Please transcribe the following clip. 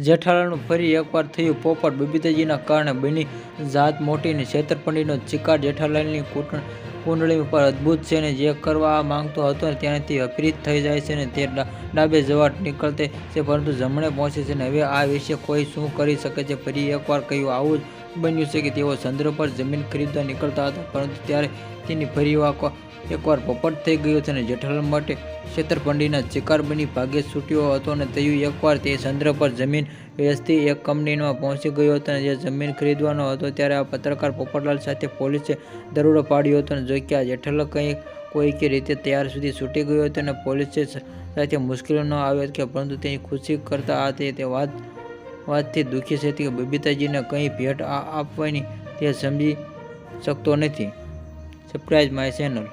જેઠાલાલનું ફરી એકવાર થયું પોપટ બબીતાજીના કારણે બની જાત મોટીને છેતરપંડીનો ચિકાર જેઠાલાલની કુંડ- કુંડળી ઉપર અદ્ભુત છે ને જે કરવા માંગતો હતો ને તેનાથી અપરીત થઈ જાય છે ને તે ડાબે જવા નીકળતે છે, પરંતુ જમણે પહોંચે છે ને હવે આ વિશે કોઈ શું કરી શકે છે? ફરી એકવાર કહ્યું, આવું જ બન્યું છે કે તેઓ ચંદ્ર પર જમીન ખરીદવા નીકળતા હતા, પરંતુ ત્યારે તેની ફરી એકવાર પોપટ થઈ ગયો છે અને જેઠાલાલ માટે છેતરપંડીના શિકાર બની ભાગ્યે છૂટ્યો હતો અને થયું એકવાર તે ચંદ્ર પર જમીન વેચતી એક કંપનીમાં પહોંચી ગયો હતો અને જે જમીન ખરીદવાનો હતો ત્યારે આ પત્રકાર પોપટલાલ સાથે પોલીસે દરોડો પાડ્યો હતો અને જો કે આ જેઠાલાલ કંઈ કોઈક રીતે ત્યાર સુધી છૂટી ગયો હતો અને પોલીસે સાથે મુશ્કેલી ન આવી હતી પરંતુ તેની ખુશી કરતા આ તે વાત વાતથી દુઃખી છે કે બબીતાજીને કંઈ ભેટ આપવાની તે સમજી શકતો નથી. Subscribe my channel